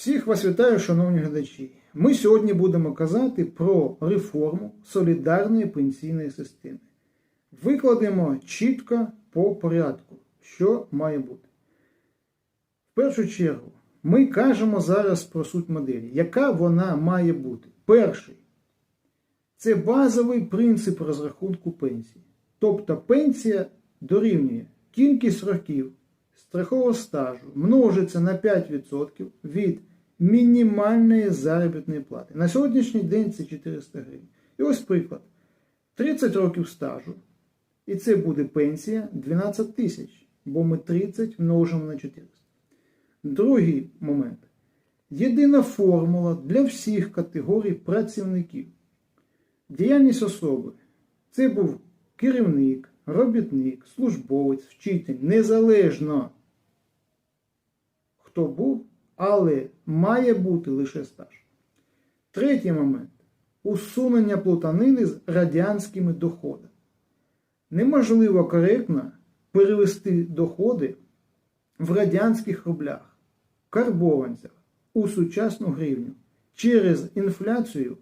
Всіх вас вітаю, шановні глядачі. Ми сьогодні будемо казати про реформу солідарної пенсійної системи. Викладемо чітко по порядку, що має бути. В першу чергу, ми кажемо зараз про суть моделі. Яка вона має бути? Перший це базовий принцип розрахунку пенсії. Тобто пенсія дорівнює кількість років страхового стажу множиться на 5% від мінімальної заробітної плати. На сьогоднішній день це 400 гривень. І ось приклад. 30 років стажу. І це буде пенсія 12 тисяч, бо ми 30 множимо на 400. Другий момент. Єдина формула для всіх категорій працівників. Діяльність особи. Це був керівник, робітник, службовець, вчитель, незалежно хто був, але має бути лише стаж. Третій момент усунення плутанини з радянськими доходами. Неможливо коректно перевести доходи в радянських рублях, карбованцях у сучасну гривню через інфляцію,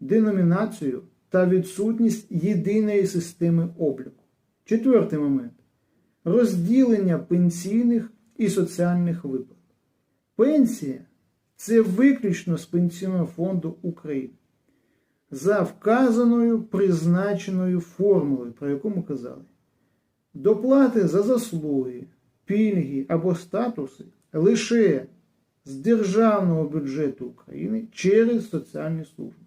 деномінацію та відсутність єдиної системи обліку. Четвертий момент розділення пенсійних і соціальних виплат. Пенсія це виключно з Пенсійного фонду України. За вказаною призначеною формулою, про яку ми казали. Доплати за заслуги, пільги або статуси лише з державного бюджету України через соціальні служби.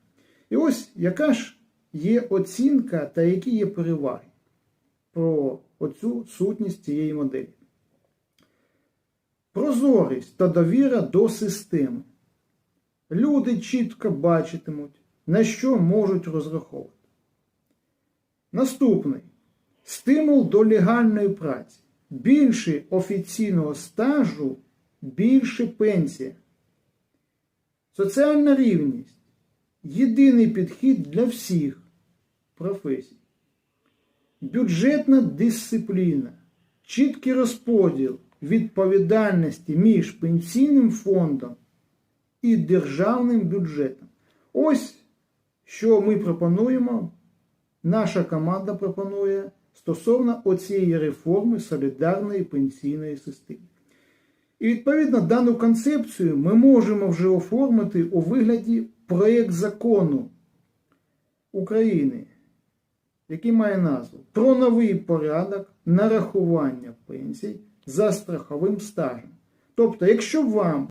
І ось яка ж є оцінка та які є переваги про оцю сутність цієї моделі. Прозорість та довіра до системи. Люди чітко бачитимуть, на що можуть розраховувати. Наступний стимул до легальної праці. Більше офіційного стажу, більше пенсія. Соціальна рівність єдиний підхід для всіх професій. Бюджетна дисципліна, чіткий розподіл відповідальності між пенсійним фондом і державним бюджетом. Ось що ми пропонуємо, наша команда пропонує стосовно оцієї реформи солідарної пенсійної системи. І відповідно дану концепцію ми можемо вже оформити у вигляді проєкт закону України, який має назву про новий порядок нарахування пенсій за страховим стажем. Тобто, якщо вам